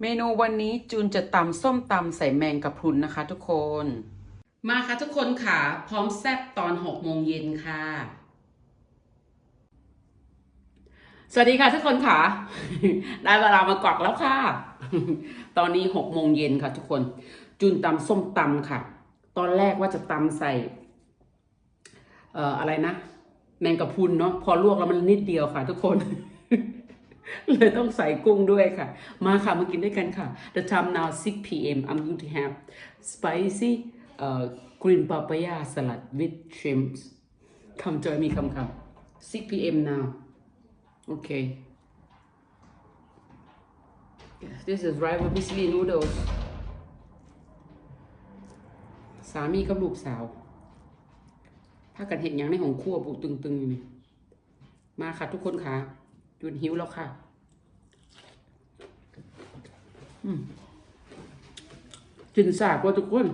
เมนูวันนี้จูนจะตำส้มตำใส่แมงกะพรุนนะคะทุกคน มาค่ะทุกคนค่ะ พร้อมแซ่บตอน6โมงเย็นค่ะ สวัสดีค่ะทุกคนค่ะ ได้เวลามากวักแล้วค่ะ ตอนนี้6โมงเย็นค่ะทุกคน จูนตำส้มตำค่ะ ตอนแรกว่าจะตำใส่ เอ่ออะไรนะ แมงกะพรุนเนาะพอลวกแล้วมันนิดเดียวค่ะทุกคน เลยต้องใส่กุ้งด้วยค่ะ มาค่ะ มากินด้วยกันค่ะ The time now 6 p.m. I'm going to have spicy uh, green papaya salad with shrimps come join me come come 6 p.m. now okay this is rice vermicelli noodles สามีกับลูกสาวพากันเห็นอย่างในของครัวปุตึงๆอยู่นี่มาค่ะทุกคนค่ะ จุนหิวแล้วค่ะ อืมกินสากว่าทุกคน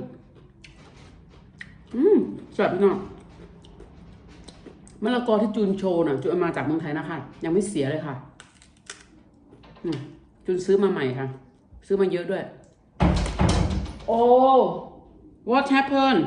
อืมสวัสดีน้องมะละกอที่จูนโชว์น่ะจูนเอามาจากเมืองไทยนะคะ ยังไม่เสียเลยค่ะอืมจูนซื้อมาใหม่ค่ะ ซื้อมาเยอะด้วย โอ้ what happened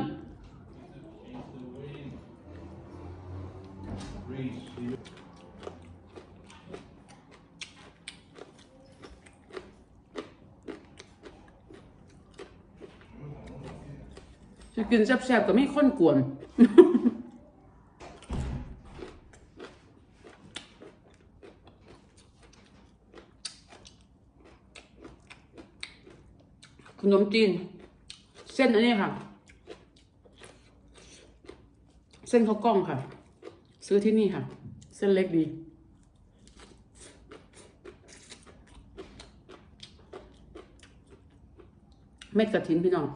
จะกินแซ่บๆก็ไม่ข้นกวนขนมจีน เส้นอันนี้ค่ะ เส้นข้าวกล้องค่ะ ซื้อที่นี่ค่ะ เส้นเล็กดีเม็ดกระถินพี่น้อง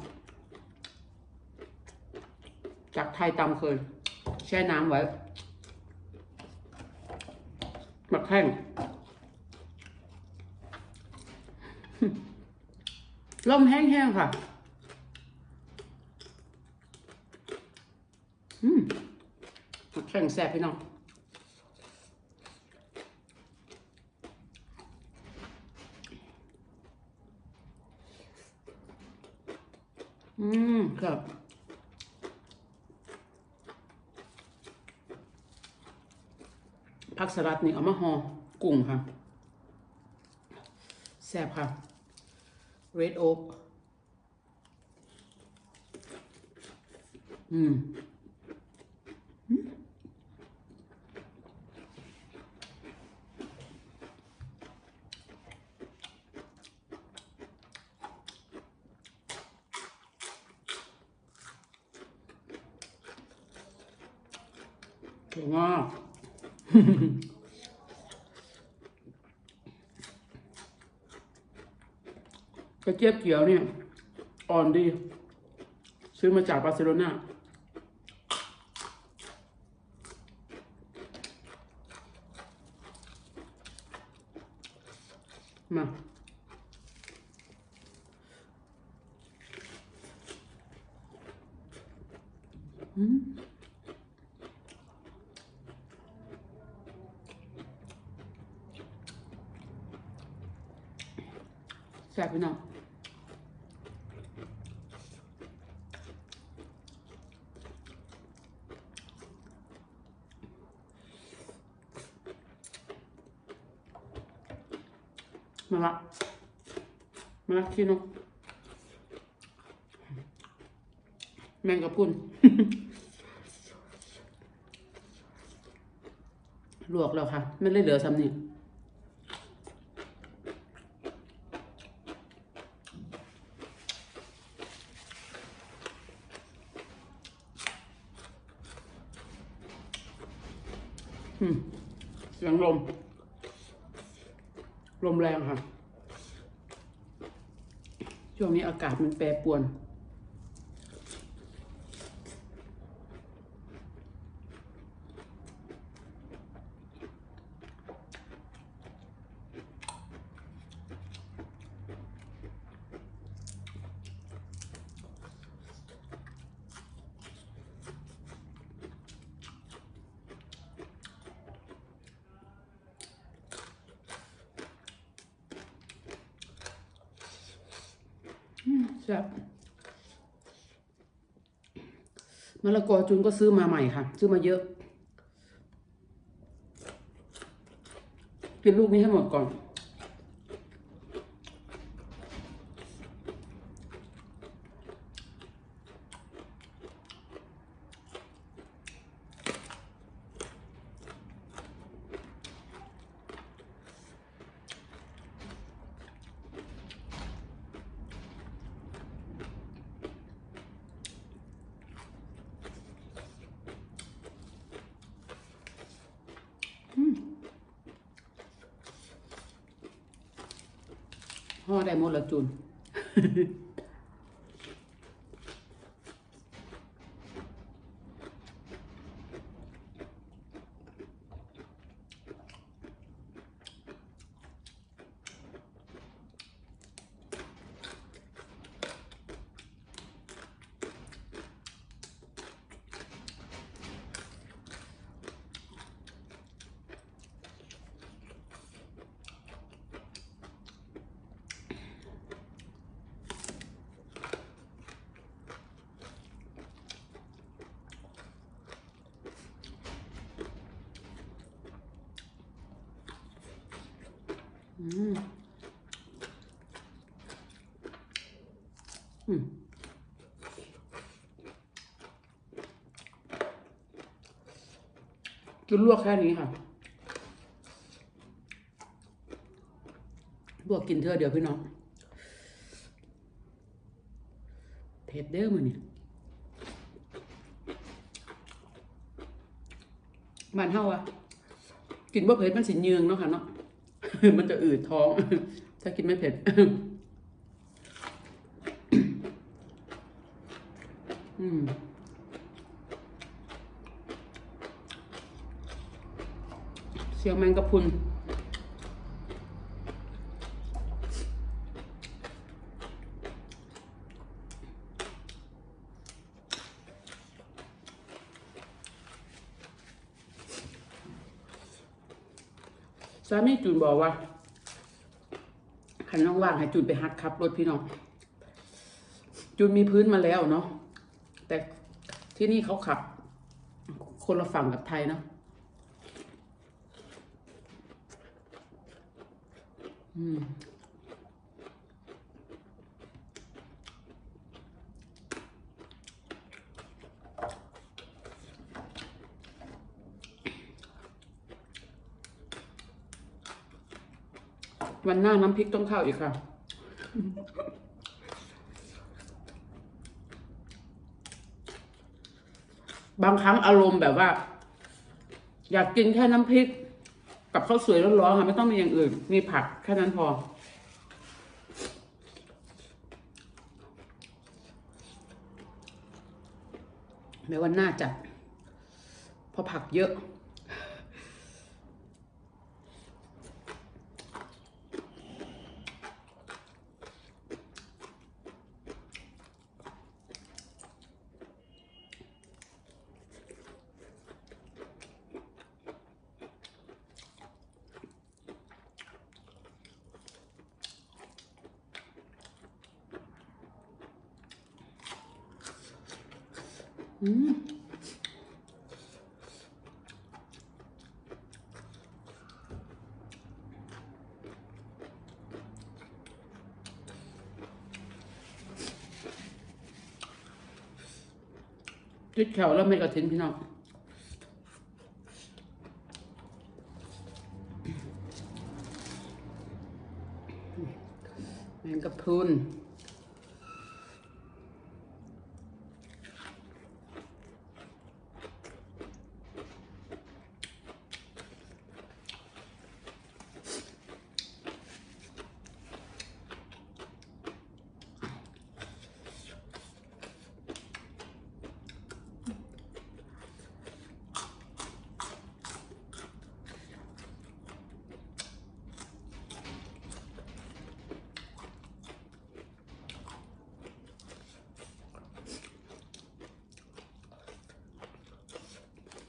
จากไทยตำเคย แช่น้ำไว้หมักแห้งล่มแห้งๆค่ะ อืมหมักแห้งแซ่บพี่น้องอืมครับ ผักสลัดนี่เอามาห่อกุ้งค่ะแซ่บค่ะ red oak อืมเก่งมาก กระเจี๊ยบเขียวเนี่ย อ่อนดี ซื้อมาจากบาร์เซโลนามาอืม ซ่บพี่น้องมาละมาละขี้นกแมงกะพุนลวกแล้วค่ะ ไม่ได้เหลือซ้ำนี่ อืม เสียงลม ลมแรงค่ะ ช่วงนี้อากาศมันแปรปรวน อ แซ่บมะละกอจุนก็ซื้อมาใหม่ค่ะ ซื้อมาเยอะ กินลูกนี้ให้หมดก่อน ห่อ อืมอืมจุนลวกแค่นี้ค่ะ ลวกกินเท่าเดียวพี่น้อง เผ็ดเด้อมันนี่บ้านเฮาอะกินบ่เผ็ดมันสิเยืองเนาะค่ะเนาะ มันจะอืดท้อง ถ้ากินไม่เผ็ดอืมเสียงแมงกะพรุน สามีจูนบอกว่าคันน้องว่างให้จูนไปฮัดขับรถพี่น้องจูนมีพื้นมาแล้วเนาะแต่ที่นี่เขาขับ คนละฝั่งกับไทยเนาะอืม วันหน้าน้ำพริกต้องเข้าอีกค่ะ บางครั้งอารมณ์แบบว่า อยากกินแค่น้ำพริก กับข้าวสวยร้อนๆค่ะไม่ต้องมีอย่างอื่น มีผักแค่นั้นพอแม้วันหน้าจัดเพราะผักเยอะ ติดแขวแล้วไม่กระถินพี่น้องแมงกะพรุน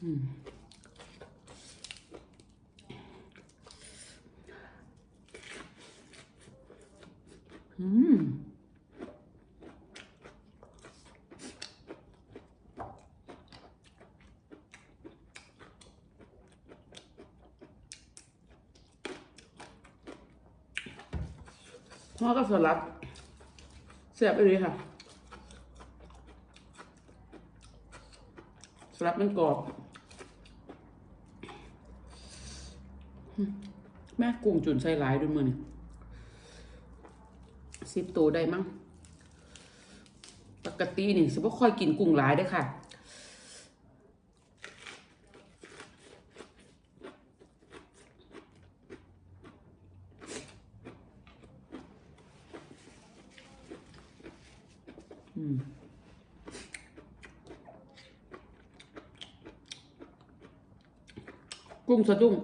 อืมห่อกับสลัดสียบไปเลยค่ะสลัดมันกรอบ แม่กุ้งจุนใส่หลายด้วยมือนี่สิบตัวได้มั้งปกตินี่สิบ่ค่อยกินกุ้งหลายเด้ค่ะ อืมกุ้งสะดุ้ง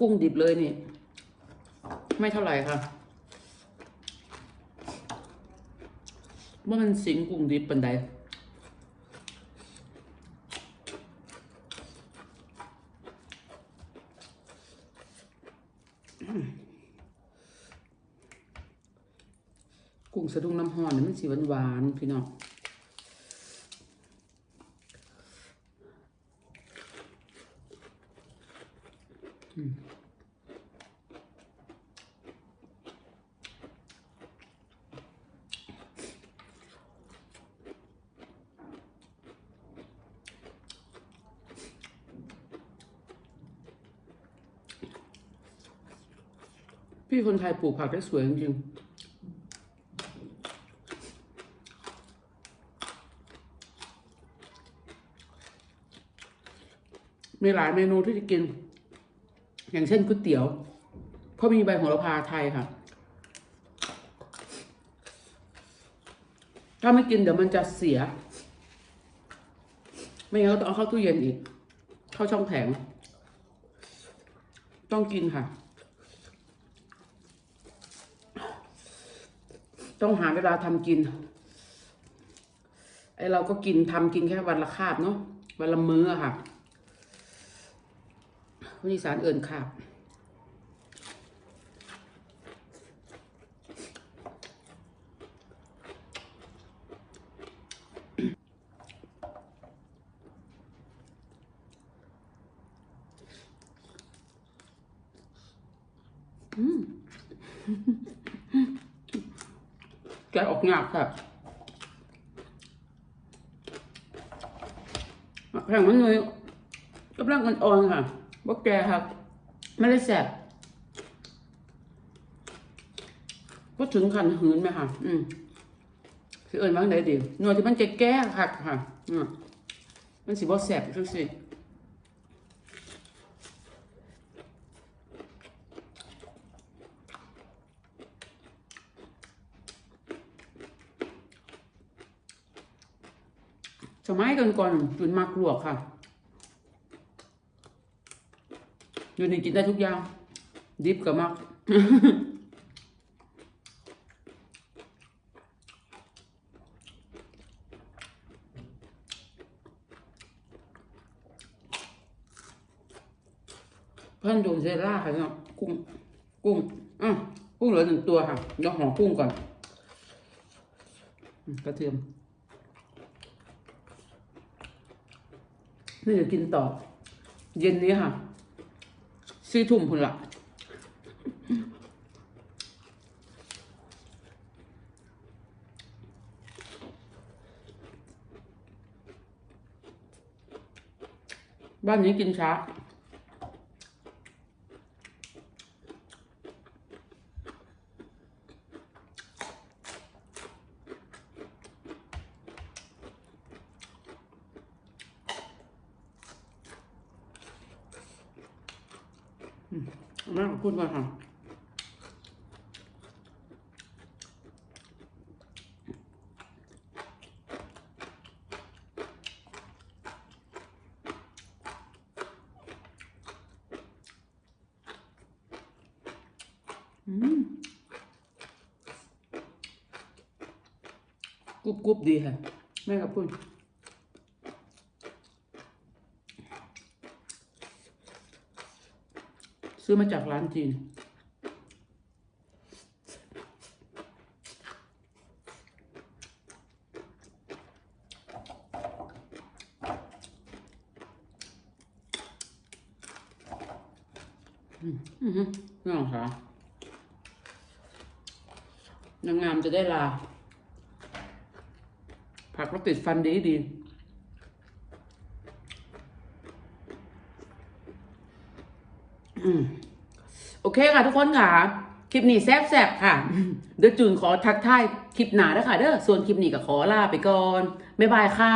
กุ้งดิบเลยนี่ ไม่เท่าไหร่ค่ะว่ามันสิงกุ้งดิบปันใดกุ้งสะดุ้งน้ำห่อนี่มันสีหวานๆพี่น้อง พี่คนไทยปลูกผักได้สวยจริงมีหลายเมนูที่จะกิน อย่างเช่นก๋วยเตี๋ยวเพราะมีใบโหระพาไทยค่ะ ถ้าไม่กินเดี๋ยวมันจะเสีย ไม่งั้นก็ต้องเอาเข้าตู้เย็นอีก เข้าช่องแข็งต้องกินค่ะ ต้องหาเวลาทำกิน ไอเราก็กินทำกินแค่วันละคาบเนาะวันละมื้อค่ะคนอีสานเอิ่นคาบ แกะออกงาบค่ะแข็งมันเลยกำลังมันอ่อนค่ะว่าแกครับ ไม่ได้แสบก็ถึงขันหืนไหมค่ะ อืมคือเอิญว่าไหนดีหน่วยที่มันจะแก้ค่ะค่ะ อืมมันสิบ่แสบจังสิ สมัยก่อนก่อนๆจุนมากลวกค่ะอยู่นี่กินได้ทุกอย่าง ดิบกับมักเพิ่นโดนเซร่าค่ะเนาะกุ้งกุ้งอะกุ้งเหลือหนึ่งตัวค่ะเดี๋ยวห่อกุ้งก่อน กระเทียม นี่จะกินต่อ เย็นนี้ค่ะสี่ทุ่มพุ่นละบ้านนี้กินช้า พูดก่อนค่ะกรุบกรุบดีค่ะแม่กับพุ่น ซื้อมาจากร้านจีน อืมนี่น่าคะนางงามจะได้ลา ผักแล้ติดฟันดีดี เคค่ะทุกคนค่ะ คลิปนี้แซ่บๆค่ะ เดี๋ยวจูนขอทักทายคลิปหนาแล้วค่ะเด้อส่วนคลิปนี้ก็ขอลาไปก่อนบ๊ายบายค่ะ